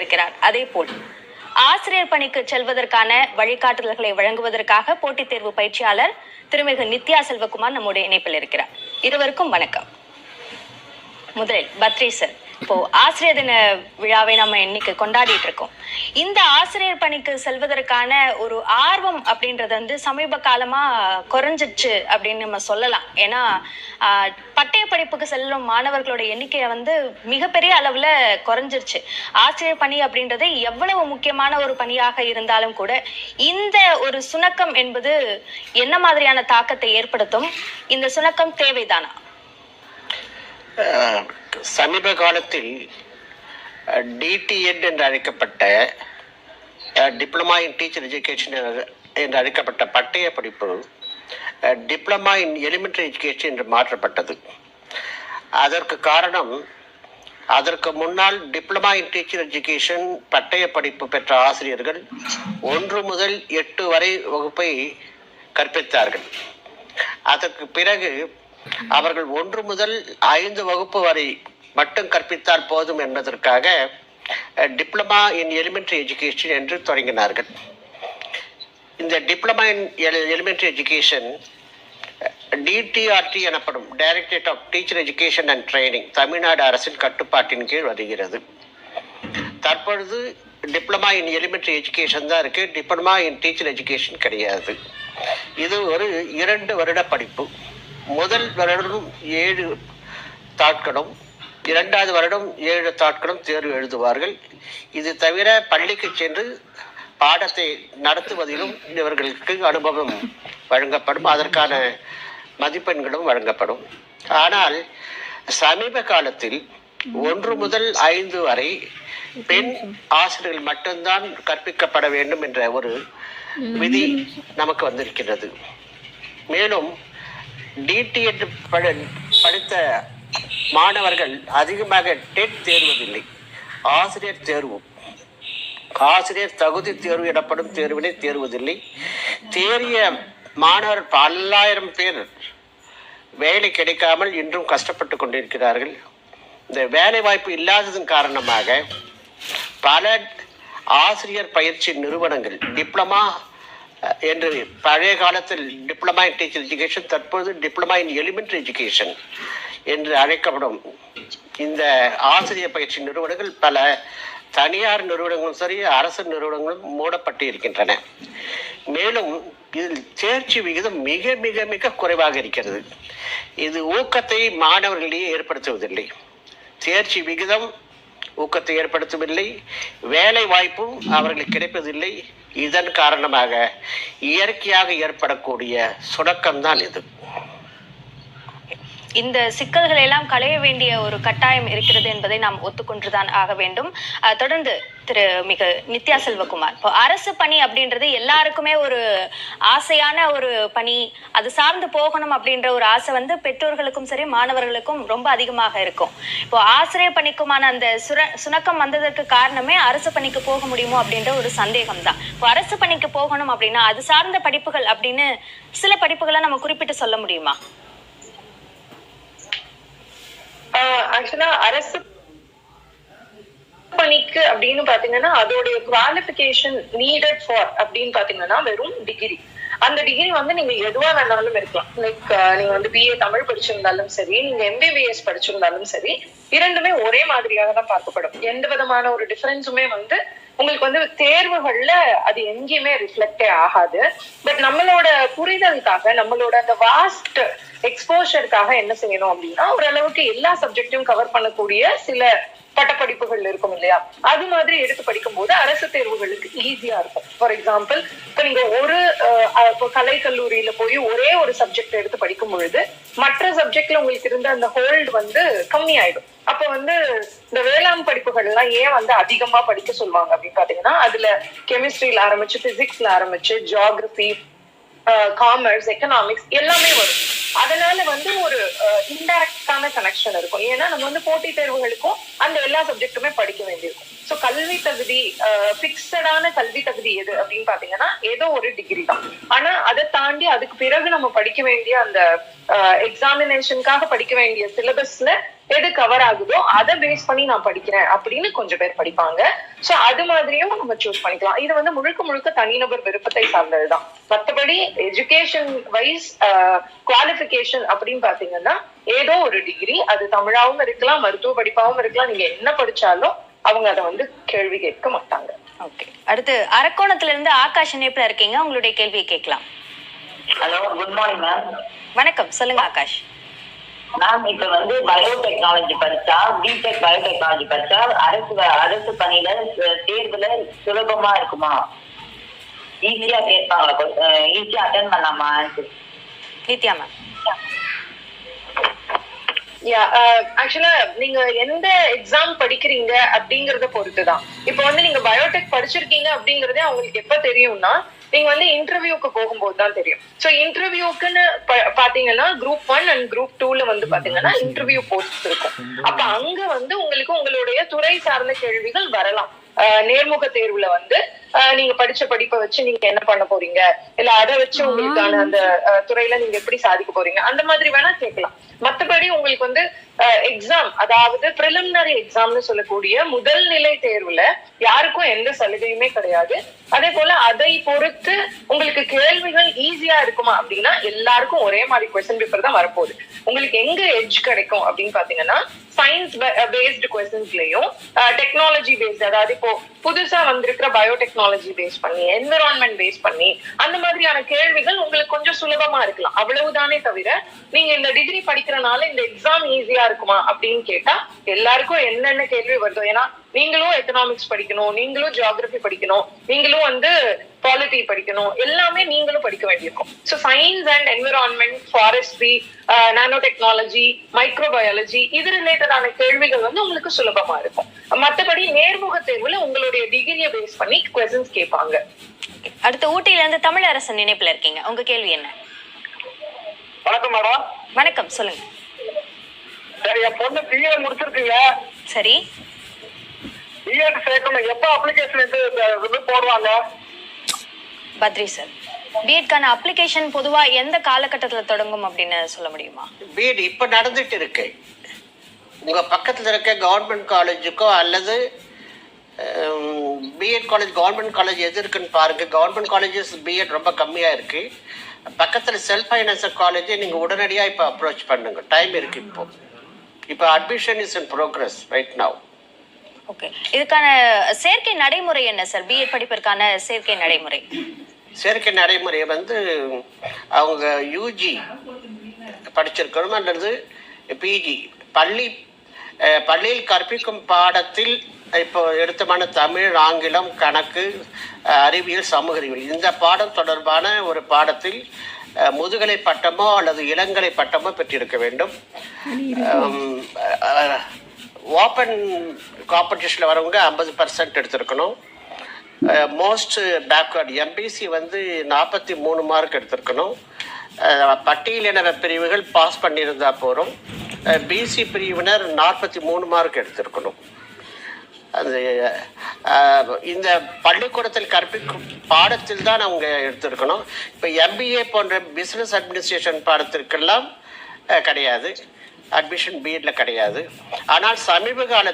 இருக்கிறார் அதே போல் ஆசிரியர் பணிக்கு செல்வதற்கான வழிகாட்டுதல்களை வழங்குவதற்காக போட்டித் தேர்வு பயிற்சியாளர் திருமிகு நித்யா செல்வகுமார் நம்முடைய இணைப்பில் இருக்கிறார். இருவருக்கும் வணக்கம். முதலில் பத்ரி சார் இப்போ ஆசிரியர் தின விழாவை நம்ம இன்னைக்கு கொண்டாடிட்டு இருக்கோம். இந்த ஆசிரியர் பணிக்கு செல்வதற்கான ஒரு ஆர்வம் அப்படின்றது வந்து சமீப காலமா குறைஞ்சிச்சு அப்படின்னு நம்ம சொல்லலாம். ஏன்னா பட்டய படிப்புக்கு செல்லும் மாணவர்களோட எண்ணிக்கையை வந்து மிகப்பெரிய அளவுல குறைஞ்சிருச்சு. ஆசிரியர் பணி அப்படின்றது எவ்வளவு முக்கியமான ஒரு பணியாக இருந்தாலும் கூட இந்த ஒரு சுணக்கம் என்பது என்ன மாதிரியான தாக்கத்தை ஏற்படுத்தும்? இந்த சுணக்கம் தேவைதானா? சமீப காலத்தில் டிடிஎட் என்று அழைக்கப்பட்ட டிப்ளமா இன் டீச்சர் எஜுகேஷன் என்று அழைக்கப்பட்ட பட்டய படிப்பு டிப்ளமா இன் எலிமெண்ட்ரி எஜுகேஷன் என்று மாற்றப்பட்டது. அதற்கு காரணம் அதற்கு முன்னால் டிப்ளமா இன் டீச்சர் எஜுகேஷன் பட்டய படிப்பு பெற்ற ஆசிரியர்கள் ஒன்று முதல் எட்டு வரை வகுப்பை கற்பித்தார்கள். அதற்கு பிறகு அவர்கள் ஒன்று முதல் ஐந்து வகுப்பு வரை மட்டும் கற்பித்தால் போதும் என்பதற்காக டிப்ளமா இன் எலிமெண்ட்ரி எஜுகேஷன் என்று தொடங்கினார்கள். இந்த diploma in elementary education DTRT எனப்படும் directorate of teacher education and training Tamil Nadu அரசின் கட்டுப்பாட்டின் கீழ் வருகிறது. தற்பொழுது டிப்ளமா இன் எலிமெண்ட்ரி எஜுகேஷன் தான் இருக்கு. டிப்ளமா இன் டீச்சர் எஜுகேஷன் கிடையாது. இது ஒரு இரண்டு வருட படிப்பு. முதல் வருடம் ஏழு தாட்களும் இரண்டாவது வருடம் ஏழு தாட்களும் தேர்வு எழுதுவார்கள். இது தவிர பள்ளிக்கு சென்று பாடத்தை நடத்துவதிலும் இவர்களுக்கு அனுபவம் வழங்கப்படும். அதற்கான மதிப்பெண்களும் வழங்கப்படும். ஆனால் சமீப காலத்தில் ஒன்று முதல் ஐந்து வரை பெண் ஆசிரியர்கள் மட்டும்தான் கற்பிக்கப்பட வேண்டும் என்ற ஒரு விதி நமக்கு வந்திருக்கிறது மேலும் டிடிஎட் படித்த மாணவர்கள் அதிகமாக டெட் தேர்வதில்லை. ஆசிரியர் தேர்வு. ஆசிரியர் தகுதி தேர்வு எனப்படும் தேர்வினை தேர்வதில்லை. தேறிய மாணவர் பல்லாயிரம் பேர் வேலை கிடைக்காமல் இன்றும் கஷ்டப்பட்டு கொண்டிருக்கிறார்கள். இந்த வேலை வாய்ப்பு இல்லாததன் காரணமாக பல ஆசிரியர் பயிற்சி நிறுவனங்கள் டிப்ளமா என்று பழைய காலத்தில் டிப்ளமா இன் டீச்சர் எஜுகேஷன் தற்போது டிப்ளமா இன் எலிமெண்ட்ரி எஜுகேஷன் என்று அழைக்கப்படும் இந்த ஆசிரியர் பயிற்சி நிறுவனங்கள் பல தனியார் நிறுவனங்களும் சரி அரசு நிறுவனங்களும் மூடப்பட்டு இருக்கின்றன. மேலும் இதில் தேர்ச்சி விகிதம் மிக மிக மிக குறைவாக இருக்கிறது. இது ஊக்கத்தை மாணவர்களிடையே ஏற்படுத்துவதில்லை. தேர்ச்சி விகிதம் ஊக்கத்தை ஏற்படுத்தவில்லை வேலை வாய்ப்பும் அவர்களுக்கு கிடைப்பதில்லை. இதன் காரணமாக இயற்கையாக ஏற்படக்கூடிய சுணக்கம்தான் இது. இந்த சிக்கல்களை எல்லாம் களைய வேண்டிய ஒரு கட்டாயம் இருக்கிறது என்பதை நாம் ஒத்துக்கொண்டுதான் ஆக வேண்டும். தொடர்ந்து திரு மிக நித்யா செல்வகுமார். இப்போ அரசு பணி அப்படின்றது எல்லாருக்குமே ஒரு ஆசையான ஒரு பணி. அது சார்ந்து போகணும் அப்படின்ற ஒரு ஆசை வந்து பெற்றோர்களுக்கும் சரி மாணவர்களுக்கும் ரொம்ப அதிகமாக இருக்கும். இப்போ ஆசிரியர் பணிக்குமான அந்த சுர சுணக்கம் வந்ததற்கு காரணமே அரசு பணிக்கு போக முடியுமோ அப்படின்ற ஒரு சந்தேகம் தான் இப்போ அரசு பணிக்கு போகணும் அப்படின்னா அது சார்ந்த படிப்புகள் அப்படின்னு சில படிப்புகளை நம்ம குறிப்பிட்டு சொல்ல முடியுமா? ஆக்சுவலா அரசு பணிக்கு அப்படின்னு பாத்தீங்கன்னா அதோடைய குவாலிபிகேஷன் நீடட் ஃபார் அப்படின்னு பாத்தீங்கன்னா வெறும் டிகிரி அந்த டிகிரி வந்து நீங்க எதுவா வேணாலும் இருக்கலாம். லைக் நீங்க வந்து பிஏ தமிழ் படிச்சிருந்தாலும் சரி நீங்க எம்பிபிஎஸ் படிச்சிருந்தாலும் சரி இரண்டுமே ஒரே மாதிரியாக தான் பார்க்கப்படும். எந்த விதமான ஒரு டிஃபரன்ஸுமே வந்து உங்களுக்கு வந்து தேர்வுகள்ல அது எங்கேயுமே ரிஃப்ளெக்டே ஆகாது. பட் நம்மளோட புரிதலுக்காக நம்மளோட அந்த வாஸ்ட் எக்ஸ்போஷருக்காக என்ன செய்யணும் அப்படின்னா ஓரளவுக்கு எல்லா சப்ஜெக்டையும் கவர் பண்ணக்கூடிய சில பட்டப்படிப்புகள் இருக்கும் இல்லையா? அது மாதிரி எடுத்து படிக்கும்போது அரசு தேர்வுகளுக்கு ஈஸியா இருக்கும். ஃபார் எக்ஸாம்பிள் இப்ப நீங்க ஒரு கலை கல்லூரியில போய் ஒரே ஒரு சப்ஜெக்ட் எடுத்து படிக்கும் பொழுது மற்ற சப்ஜெக்ட்ல உங்களுக்கு இருந்த அந்த ஹோல்டு வந்து கம்மி ஆயிடும் அப்ப வந்து இந்த வேளாண் படிப்புகள் எல்லாம் ஏன் வந்து அதிகமா படிக்க சொல்லுவாங்க அப்படின்னு பாத்தீங்கன்னா அதுல கெமிஸ்ட்ரியில ஆரம்பிச்சு பிசிக்ஸ்ல ஆரம்பிச்சு ஜியாகிரபி காமர்ஸ் எக்கனாமிக்ஸ் எல்லாமே வரும். அதனால வந்து ஒரு இன்டைரக்டான கனெக்ஷன் இருக்கும். ஏன்னா நம்ம வந்து போட்டித் தேர்வுகளுக்கும் அந்த எல்லா சப்ஜெக்ட்டுமே படிக்க வேண்டியிருக்கும். ஸோ கல்வி தகுதி பிக்சடான கல்வி தகுதி எது அப்படின்னு பாத்தீங்கன்னா ஏதோ ஒரு டிகிரி தான். ஆனா அதை தாண்டி அதுக்கு பிறகு நம்ம படிக்க வேண்டிய அந்த எக்ஸாமினேஷனுக்காக படிக்க வேண்டிய சிலபஸ்ல எது கவர் ஆகுதோ அதை பேஸ் பண்ணி நான் படிக்கிறேன் அப்படின்னு கொஞ்சம் பேர் படிப்பாங்க. சோ அது மாதிரியும் நம்ம சூஸ் பண்ணிக்கலாம். இது வந்து முழுக்க முழுக்க தனிநபர் விருப்பத்தை சார்ந்ததுதான். மத்தபடி எஜுகேஷன் வைஸ் குவாலிஃபிகேஷன் அப்படின்னு பாத்தீங்கன்னா ஏதோ ஒரு டிகிரி அது தமிழாவும் இருக்கலாம் மருத்துவ படிப்பாவும் இருக்கலாம் நீங்க என்ன படிச்சாலும் அவங்க அதை வந்து கேள்வி கேட்க மாட்டாங்க. ஓகே அடுத்து அரக்கோணத்துல இருந்து ஆகாஷ் இணைப்புல இருக்கீங்க. உங்களுடைய கேள்வியை கேட்கலாம். ஹலோ குட் மார்னிங் மேம் வணக்கம். சொல்லுங்க ஆகாஷ். மேம் இப்ப வந்து பயோடெக்னாலஜி படிச்சா பிடெக் பயோடெக்னாலஜி படிச்சா அரசு அரசு பணியில தேர்வுல சுலபமா இருக்குமா? ஈஸியா கேட்பாங்களா? ஈஸியா அட்டன் பண்ணலாமா ஆன்சர் நித்யா மேம் ஆக்சுவலா நீங்க எந்த எக்ஸாம் படிக்கிறீங்க அப்படிங்கறத பொறுத்துதான். இப்போ வந்து நீங்க பயோடெக் படிச்சிருக்கீங்க அப்படிங்கறதே அவங்களுக்கு எப்ப தெரியும்னா நீங்க வந்து இன்டர்வியூக்கு போகும்போது தான் தெரியும். சோ இன்டர்வியூக்குன்னு பாத்தீங்கன்னா குரூப் ஒன் அண்ட் குரூப் டூல வந்து பாத்தீங்கன்னா இன்டர்வியூ போஸ்ட் இருக்கும். அப்ப அங்க வந்து உங்களுக்கு உங்களுடைய துறை சார்ந்த கேள்விகள் வரலாம். நேர்முக தேர்வுல வந்து ஆஹ் நீங்க படிச்ச படிப்பை வச்சு நீங்க என்ன பண்ண போறீங்க? இல்ல அதை வச்சு உங்களுக்கான அந்த துறையில நீங்க எப்படி சாதிக்க போறீங்க? அந்த மாதிரி வேணா கேட்கலாம். மத்தபடி உங்களுக்கு வந்து எக்ஸாம் அதாவது பிரிலிமினரி எக்ஸாம்னு சொல்லக்கூடிய முதல் நிலை தேர்வுல யாருக்கும் எந்த சலுகையுமே கிடையாது. அதே போல அதை பொறுத்து உங்களுக்கு கேள்விகள் ஈஸியா இருக்குமா அப்படின்னா எல்லாருக்கும் ஒரே மாதிரி கொஸ்டின் பேப்பர் தான் வரப்போகுது. உங்களுக்கு எங்க எட்ஜ் கிடைக்கும் அப்படின்னு பாத்தீங்கன்னா சயின்ஸ் பேஸ்டு கொஸ்டின்ஸ்லயும் டெக்னாலஜி பேஸ்ட் அதாவது இப்போ புதுசா வந்திருக்கிற பயோடெக்னாலஜி பேஸ் பண்ணி என்விரான்மெண்ட் பேஸ் பண்ணி அந்த மாதிரியான கேள்விகள் உங்களுக்கு கொஞ்சம் சுலபமா இருக்கலாம். அவ்வளவுதானே தவிர நீங்க இந்த டிகிரி படிக்கிறனால இந்த எக்ஸாம் ஈஸியா இருக்குமா அப்படின்னு கேட்டா எல்லாருக்கும் என்னென்ன கேள்வி வருதோ ஏன்னா நீங்களும் எக்கனாமிக்ஸ் படிக்கணும் நீங்களும் ஜியாகிரபி படிக்கணும் நீங்களும் வந்து பாலிட்டி படிக்கணும். எல்லாமே நீங்களும் படிக்க வேண்டியிருக்கும். So science and environment forestry nano technology microbiology இது ரிலேட்டடான கேள்விகள் வந்து உங்களுக்கு சுலபமா இருக்கும். மத்தபடி நேர்முக தேர்வுல உங்களுடைய டிகிரியை பேஸ் பண்ணி கொஸ்டின்ஸ் கேட்பாங்க. அடுத்து ஊட்டியில இருந்து தமிழரசன் இணைப்புல இருக்கீங்க. உங்க கேள்வி என்ன? வணக்கம் மேடம் வணக்கம். சொல்லுங்க. சரி என் பொண்ணு பிஏ முடிச்சிருக்கீங்க. சரி. பிஎட் சேர்க்கணும். எப்போ அப்ளிகேஷன் இது இது போடுவாங்க? பத்ரி சார் பிஎட்கான அப்ளிகேஷன் பொதுவா எந்த காலகட்டத்துல தொடங்கும் அப்படின்னு சொல்ல முடியுமா? பிஎட் இப்போ நடந்துட்டு இருக்கு. உங்கள் பக்கத்தில் இருக்க கவர்மெண்ட் காலேஜுக்கோ அல்லது பிஎட் காலேஜ் கவர்மெண்ட் காலேஜ் எது இருக்குன்னு பாருங்க. கவர்மெண்ட் காலேஜஸ் பிஎட் ரொம்ப கம்மியாக இருக்கு. பக்கத்தில் செல்ஃப் ஃபைனான்சர் காலேஜை நீங்கள் உடனடியாக இப்போ அப்ரோச் பண்ணுங்க. டைம் இருக்கு இப்போ. இப்போ admission is in progress right now okay இதுக்கான சேர்க்கை நடைமுறை என்ன சார் பிஎட் படிப்பிற்கான சேர்க்கை நடைமுறை. சேர்க்கை நடைமுறை வந்து அவங்க யூஜி படிச்சிருக்கணும் அல்லது பிஜி பள்ளி பள்ளியில் கற்பிக்கும் பாடத்தில் இப்போ எடுத்தமான தமிழ் ஆங்கிலம் கணக்கு அறிவியல் சமூக அறிவியல். இந்த பாடம் தொடர்பான ஒரு பாடத்தில் முதுகலை பட்டமோ அல்லது இளங்கலை பட்டமோ பெற்றிருக்க வேண்டும். ஓப்பன் காம்படிஷனில் வரவங்க ஐம்பது பர்சன்ட் எடுத்திருக்கணும். மோஸ்ட் பேக்வர்ட் எம்பிசி வந்து நாற்பத்தி மூணு மார்க் எடுத்திருக்கணும். Uh, பட்டியலின பிரிவுகள் பாஸ் பண்ணியிருந்தா போகிறோம் பிசி uh, பிரிவினர் நாற்பத்தி மூணு மார்க் எடுத்திருக்கணும். அது uh, இந்த பள்ளிக்கூடத்தில் கற்பிக்கும் பாடத்தில் தான் அவங்க எடுத்திருக்கணும். இப்போ எம்பிஏ போன்ற பிஸ்னஸ் அட்மினிஸ்ட்ரேஷன் பாடத்திற்கெல்லாம் கிடையாது. அட்மிஷன் பிஎட்ல கிடையாது. ஆனால் சமீப கால